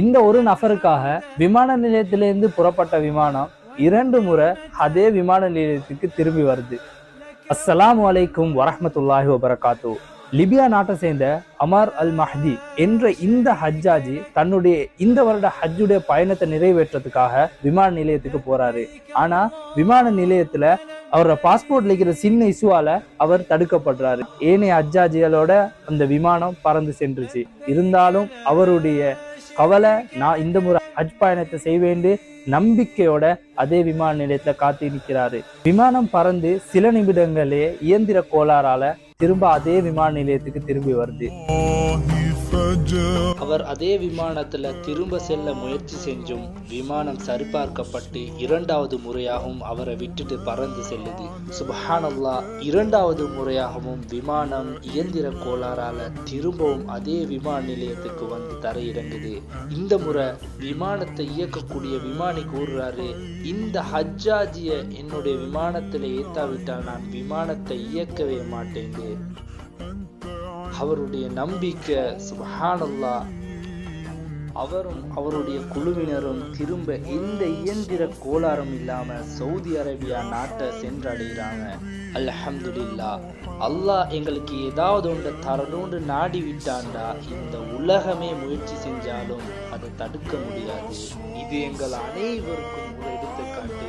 இந்த ஒரு நபருக்காக விமான நிலையத்திலிருந்து புறப்பட்ட விமானம் இரண்டு முறை அதே விமான நிலையத்துக்கு திரும்பி வருது. அஸ்ஸலாமு வலைக்கும் வரஹ்மத்துல்லாஹி வபரகாத்து. லிபியா நாட்டை சேர்ந்த அமர் அல் மஹதி என்ற இந்த ஹஜ்ஜாஜி தன்னுடைய இந்த வருட ஹஜ்ஜுடைய பயணத்தை நிறைவேற்றத்துக்காக விமான நிலையத்துக்கு போறாரு. ஆனா விமான நிலையத்துல அவரோட பாஸ்போர்ட்ல இருக்கிற சின்ன இசுவால அவர் தடுக்கப்படுறாரு. ஏனைய ஹஜ்ஜாஜிகளோட அந்த விமானம் பறந்து சென்றுச்சு. இருந்தாலும் அவருடைய கவலை நான் இந்த முறை ஹஜ் பயணத்தை செய்வேண்டு நம்பிக்கையோட அதே விமான நிலையத்துல காத்து நிற்கிறாரு விமானம் பறந்து சில நிமிடங்களே இயந்திர கோளாறால திரும்ப அதே விமான நிலையத்துக்கு திரும்பி வருது. Oh, அவர் அதே விமானத்துல திரும்ப செல்ல முயற்சி செஞ்சும் விமானம் சரிபார்க்கப்பட்டு இரண்டாவது முறையாகவும் அவரை விட்டுட்டு பறந்து செல்லுது. சுபஹானல்லா இரண்டாவது முறையாகவும் விமானம் இயந்திர கோளாறால திரும்பவும் அதே விமான நிலையத்துக்கு வந்து தரையிறங்குது. இந்த முறை விமானத்தை இயக்கக்கூடிய விமானி கூறுறாரு இந்த ஹஜ்ஜாஜிய என்னுடைய விமானத்துல ஏத்தாவிட்டால் நான் விமானத்தை இயக்கவே மாட்டேன். அவருடைய நம்பிக்கை சுபஹானல்லா அவரும் அவருடைய குழுவினரும் திரும்ப எந்த இயந்திர கோளாறும் இல்லாம சவுதி அரேபியா நாட்டை சென்றடைகிறாங்க. அல்ஹம்துலில்லா அல்லாஹ் எங்களுக்கு ஏதாவது ஒன்று தரணும்னு நாடி விட்டாண்டா இந்த உலகமே முயற்சி செஞ்சாலும் அதை தடுக்க முடியாது. இது எங்கள் அனைவருக்கும் ஒரு எடுத்துக்காட்டு.